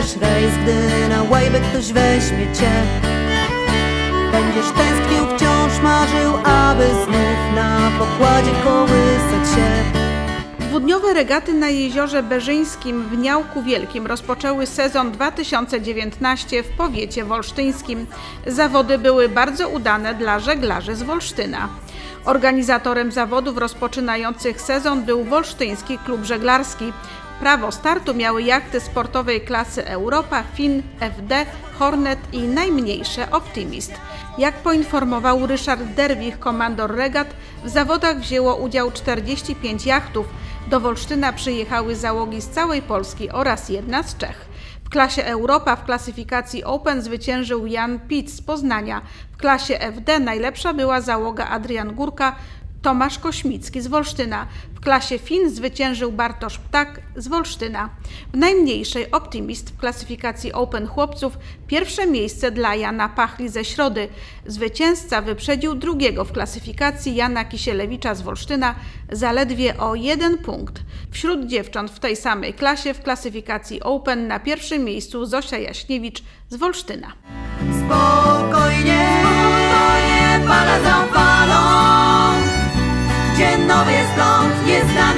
weźmiesz rejs, gdy na łajbę ktoś weźmie cię Będziesz tęsknił, wciąż marzył, aby znów na pokładzie kołysać się Dwudniowe regaty na jeziorze Berzyńskim w Niałku Wielkim rozpoczęły sezon 2019 w powiecie wolsztyńskim. Zawody były bardzo udane dla żeglarzy z Wolsztyna. Organizatorem zawodów rozpoczynających sezon był Wolsztyński Klub Żeglarski. Prawo startu miały jachty sportowej klasy Europa, Fin, FD, Hornet i najmniejsze Optimist. Jak poinformował Ryszard Derwich, komandor regat, w zawodach wzięło udział 45 jachtów. Do Wolsztyna przyjechały załogi z całej Polski oraz jedna z Czech. W klasie Europa w klasyfikacji Open zwyciężył Jan Pitz z Poznania. W klasie FD najlepsza była załoga Adrian Górka, Tomasz Kośmicki z Wolsztyna. W klasie FIN zwyciężył Bartosz Ptak z Wolsztyna. W najmniejszej Optimist w klasyfikacji Open chłopców pierwsze miejsce dla Jana Pachli ze Środy. Zwycięzca wyprzedził drugiego w klasyfikacji Jana Kisielewicza z Wolsztyna zaledwie o jeden punkt. Wśród dziewcząt w tej samej klasie w klasyfikacji Open na pierwszym miejscu Zosia Jaśniewicz z Wolsztyna.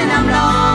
จะนำลอย